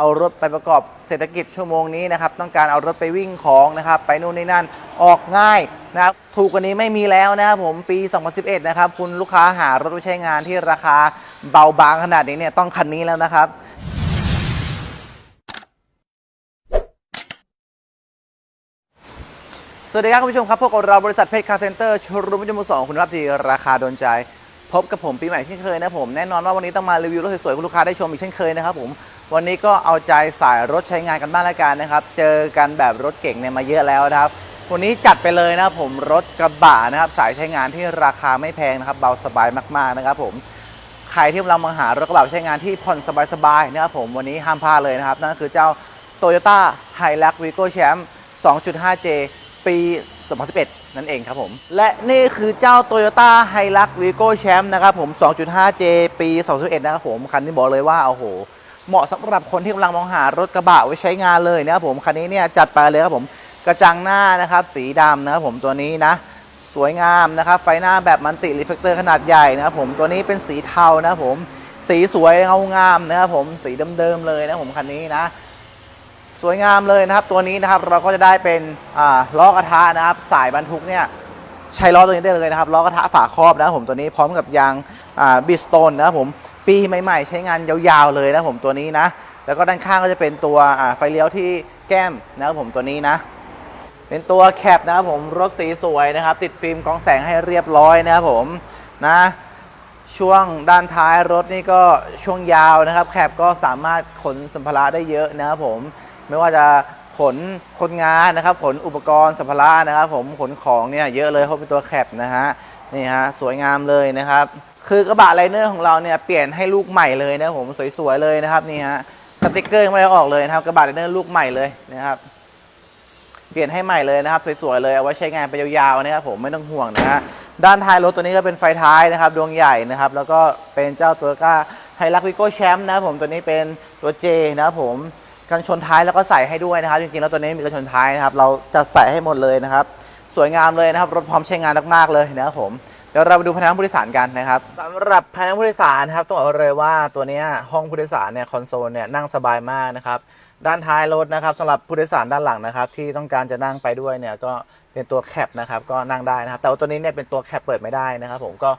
เอารถไปประกอบเศรษฐกิจชั่วโมงนี้นะครับ ต้องการเอารถไปวิ่งของนะครับ ไปนู่นนี่นั่นออกง่ายนะครับถูกกว่านี้ไม่มีแล้วนะครับผมปี 2011 นะครับ คุณลูกค้าหารถใช้งานที่ราคาเบาบางขนาดนี้เนี่ยต้องคันนี้แล้วนะครับสวัสดีครับคุณผู้ชมครับพบกับเราบริษัทเพชรคาร์เซ็นเตอร์ชรูมยนต์มือสองคุณภาพที่ราคาโดนใจ พบกับผมปีใหม่เช่นเคยนะผม แน่นอนว่าวันนี้ต้องมารีวิวรถสวยๆคุณลูกค้าได้ชมอีกเช่นเคยนะครับผม วันนี้ก็เอาใจสายรถใช้งานกันบ้างละกันนะครับ เจอกันแบบรถเก่งเนี่ยมาเยอะแล้วนะครับ วันนี้จัดไปเลยนะผมรถกระบะนะครับ สายใช้งานที่ราคาไม่แพงนะครับ เบาสบายมากๆนะครับ ผมใครที่กำลังมองหารถกระบะใช้งานที่ผ่อนสบายๆนะครับผมวันนี้ห้ามพลาดเลยนะครับ นั่นคือเจ้า Toyota Hilux Vigo Champ 2.5J ปี 2011 นั่นเองครับผม และนี่คือเจ้า Toyota Hilux Vigo Champ นะครับผม 2.5J ปี 2011 นะครับผม คันนี้บอกเลยว่าโอ้โห เหมาะสำหรับคนที่กำลังมองหารถกระบะไว้ใช้งานเลยนะครับผมคันนี้เนี่ยจัดไปเลยครับผมกระจังหน้านะครับ สีดำนะครับผมตัวนี้นะ สวยงามนะครับไฟหน้าแบบมันติรีเฟกเตอร์ขนาดใหญ่นะครับผมตัวนี้เป็นสีเทานะครับผมสีสวยเงางามนะครับผมสีเดิมๆเลยนะครับผมคันนี้นะ สวยงามเลยนะครับ ตัวนี้นะครับเราก็จะได้เป็นล้อกระทะนะครับ สายบรรทุกเนี่ยใช้ล้อตัวนี้ได้เลยนะครับล้อกระทะฝาครอบนะครับผมตัวนี้พร้อมกับยางบิสโตนนะครับผมปีใหม่ๆ ใช้งานยาวๆเลยนะครับผมตัวนี้นะ แล้วก็ด้านข้างก็จะเป็นตัวไฟเลี้ยวที่แก้มนะครับผมตัวนี้นะ เป็นตัวแคปนะครับผมรถสีสวยนะครับ ติดฟิล์มกองแสงให้เรียบร้อยนะครับผมนะช่วงด้านท้ายรถนี่ก็ช่วงยาวนะครับ แคปก็สามารถขนสัมภาระได้เยอะนะครับผมไม่ว่าจะขนคนงานนะครับ ขนอุปกรณ์สัมภาระนะครับ ผมขนของเนี่ยเยอะเลยเพราะเป็นตัวแคปนะฮะ นี่ฮะสวยงามเลยนะครับ คือกระบะไลเนอร์ของเราเนี่ยเปลี่ยนให้ลูกใหม่เลยนะผมสวยๆเลยนะครับนี่ฮะสติกเกอร์ยังไม่ได้ออกเลยนะครับกระบะไลเนอร์ลูกใหม่เลยนะครับ เปลี่ยนให้ใหม่เลยนะครับสวยๆเลยเอาไว้ใช้งานไปยาวๆนะครับผมไม่ต้องห่วงนะฮะด้านท้ายรถตัวนี้ก็เป็นไฟท้ายนะครับดวงใหญ่นะครับ แล้วก็เป็นเจ้าตัวก้าไฮลักวิโก้แชมป์นะผมตัวนี้เป็นตัว J นะครับผมกันชนท้ายแล้วก็ใส่ให้ด้วยนะครับ จริงๆแล้วตัวนี้มีกันชนท้ายนะครับ เราจะใส่ให้หมดเลยนะครับ สวยงามเลยนะครับรถพร้อมใช้งานมากๆเลยนะครับผมเดี๋ยวเราไปดูภายในห้องผู้โดยสารกันนะครับสำหรับภายในห้องผู้โดยสารนะครับต้องบอกเลยว่าตัวนี้ห้องผู้โดยสารเนี่ยคอนโซลเนี่ยนั่งสบายมากนะครับด้านท้ายรถนะครับสำหรับผู้โดยสารด้านหลังนะครับ ที่ต้องการจะนั่งไปด้วยเนี่ยก็เป็นตัวแคปนะครับก็นั่งได้นะครับ แต่ว่าตัวนี้เนี่ยเป็นตัวแคปเปิดไม่ได้นะครับผมก็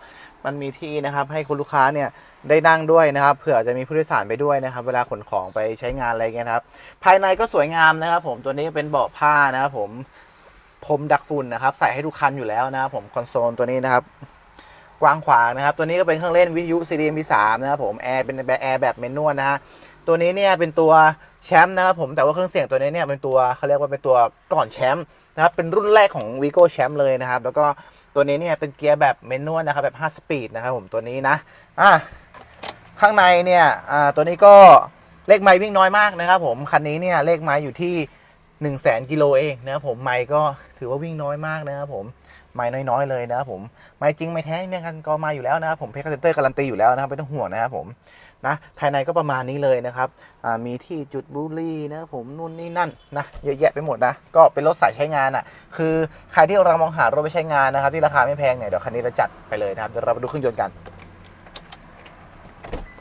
มันมีที่นะครับให้คุณลูกค้าเนี่ยได้นั่งด้วยนะครับเผื่อจะมีผู้โดยสารไปด้วยนะครับ เวลาขนของไปใช้งานอะไรเงี้ยครับ ภายในก็สวยงามนะครับ ผมตัวนี้เป็นเบาะผ้านะครับผม พรมดักฝุ่นนะครับ ใส่ให้ทุกคันอยู่แล้วนะครับผมคอนโซลตัวนี้นะครับ กว้างขวางนะครับ ตัวนี้ก็เป็นเครื่องเล่นวิทยุ CDM V3 นะครับผมแอร์เป็นแอร์แบบเมนนวลนะฮะตัวนี้เนี่ยเป็นตัวแชมป์นะครับผมแต่ว่าเครื่องเสียงตัวนี้เนี่ยเป็นตัวเขาเรียกว่าเป็นตัวก่อนแชมป์นะครับเป็นรุ่นแรกของ Vigo แชมป์เลยนะครับ แล้วก็ตัวนี้เนี่ยเป็นเกียร์แบบเมนนวลนะครับแบบ 5 สปีดนะครับผมตัวนี้นะอะข้างในเนี่ยอ่าตัวนี้ก็เลขไม้วิ่งน้อยมากนะครับผมคันนี้เนี่ยเลขไม้อยู่ที่ 1 0 0 0 0แสนกิโลเองนะครับผมไม้ก็ถือว่าวิ่งน้อยมากนะครับผมไม่น้อยๆเลยนะครับผมไม่จริงไม่แท้เนี่ยกันก็มาอยู่แล้วนะครับผมเพคเซนเตอร์การันตีอยู่แล้วนะครับไม่ต้องห่วงนะครับผมนะภายในก็ประมาณนี้เลยนะครับมีที่จุดบุรีนะครับผมนู่นนี่นั่นนะเยอะแยะไปหมดนะก็เป็นรถสายใช้งานอะคือใครที่กำลังมองหารถไปใช้งานนะครับ ที่ราคาไม่แพงเนี่ยเดี๋ยวคันนี้เราจัดไปเลยนะครับเดี๋ยวเราไปดูเครื่องยนต์กัน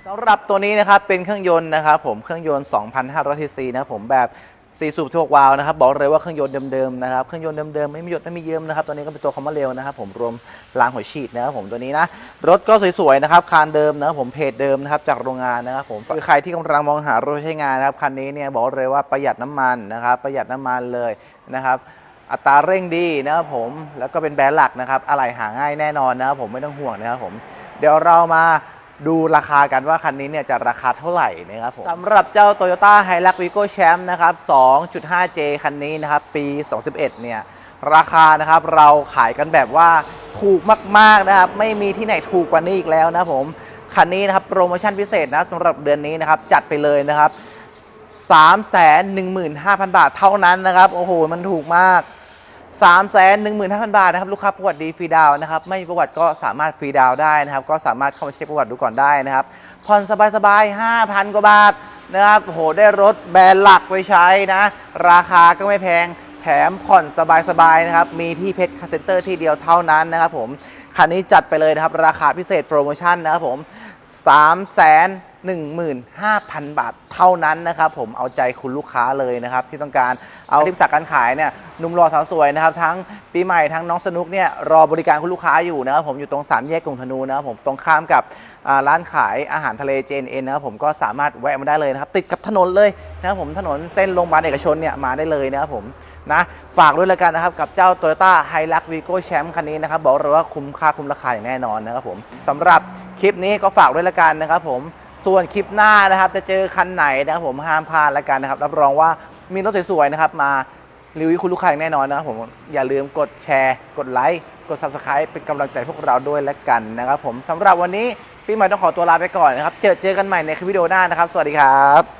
สำหรับตัวนี้นะครับเป็นเครื่องยนต์นะครับผมเครื่องยนต์ 2,500ซีซีนะครับผมแบบ 4สูบ16วาล์วนะครับบอกเลยว่าเครื่องยนต์เดิมๆนะครับเครื่องยนต์เดิมๆไม่มีหยดไม่มีเยิ้มนะครับตัวนี้ก็เป็นตัวคอมมาเร็วนะครับผมรวมรางหัวฉีดนะครับผมตัวนี้นะรถก็สวยๆนะครับคานเดิมนะครับผมเพจเดิมนะครับจากโรงงานนะครับผมคือใครที่กำลังมองหารถใช้งานนะครับคันนี้เนี่ยบอกเลยว่าประหยัดน้ำมันนะครับประหยัดน้ำมันเลยนะครับอัตราเร่งดีนะครับผมแล้วก็เป็นแบรนด์หลักนะครับอะไหล่หาง่ายแน่นอนนะครับผมไม่ต้องห่วงนะครับผมเดี๋ยวเรามา ดูราคากันว่าคันนี้เนี่ยจะราคาเท่าไหร่นะครับผมสำหรับเจ้า Toyota Hilux Vigo Champ นะครับ 2.5J คันนี้นะครับ ปี 2011 เนี่ย ราคานะครับเราขายกันแบบว่าถูกมาก ๆ นะครับ ไม่มีที่ไหนถูกกว่านี้อีกแล้วนะผม คันนี้นะครับโปรโมชั่นพิเศษนะสำหรับเดือนนี้นะครับ จัดไปเลยนะครับ 3 1 5 0 0 0 บาทเท่านั้นนะครับ โอ้โห มันถูกมาก 3 1 5 0 0 0 บาทนะครับ ลูกค้าประวัติดีฟรีดาวนะครับ ไม่มีประวัติก็สามารถฟรีดาวได้นะครับ ก็สามารถเข้ามาเช็คประวัติดูก่อนได้นะครับ ผ่อนสบายๆ 5,000 กว่าบาทนะครับโห ได้รถแบรนด์หลักไว้ใช้นะ ราคาก็ไม่แพง แถมผ่อนสบายๆ นะครับ มีที่เพชรคาเซนเตอร์ที่เดียวเท่านั้นนะครับผม คันนี้จัดไปเลยนะครับ ราคาพิเศษโปรโมชั่นนะครับผม3 1 5 15,000 บาทเท่านั้นนะครับผมเอาใจคุณลูกค้าเลยนะครับที่ต้องการเอาทิปสักการขายเนี่ยหนุ่มรอสาวสวยนะครับทั้งปีใหม่ทั้งน้องสนุกเนี่ยรอบริการคุณลูกค้าอยู่นะครับผมอยู่ตรงสามแยกกรุงธนูนะครับผมตรงข้ามกับร้านขายอาหารทะเล JNN นะครับผมก็สามารถแวะมาได้เลยนะครับติดกับถนนเลยนะครับผมถนนเส้นโรงพยาบาลเอกชนเนี่ยมาได้เลยนะครับผมนะฝากด้วยแล้วกันนะครับ กับเจ้า Toyota Hilux Vigo Champ คันนี้นะครับ บอกเลยว่าคุ้มค่าคุ้มราคาอย่างแน่นอนนะครับผมสำหรับคลิปนี้ก็ฝากด้วยแล้วกันนะครับผม ส่วนคลิปหน้านะครับจะเจอคันไหนนะครับผมห้ามพลาดละกันนะครับ รับรองว่ามีรถสวยๆนะครับ มารีวิวคุณลูกค้าอย่างแน่นอนนะครับผมอย่าลืมกดแชร์ กดไลค์กด Subscribe เป็นกำลังใจพวกเราด้วยและกันนะครับผมสำหรับวันนี้พี่ใหม่ต้องขอตัวลาไปก่อนนะครับ เจอเจอกันใหม่ในคลิปวิดีโอหน้านะครับ สวัสดีครับ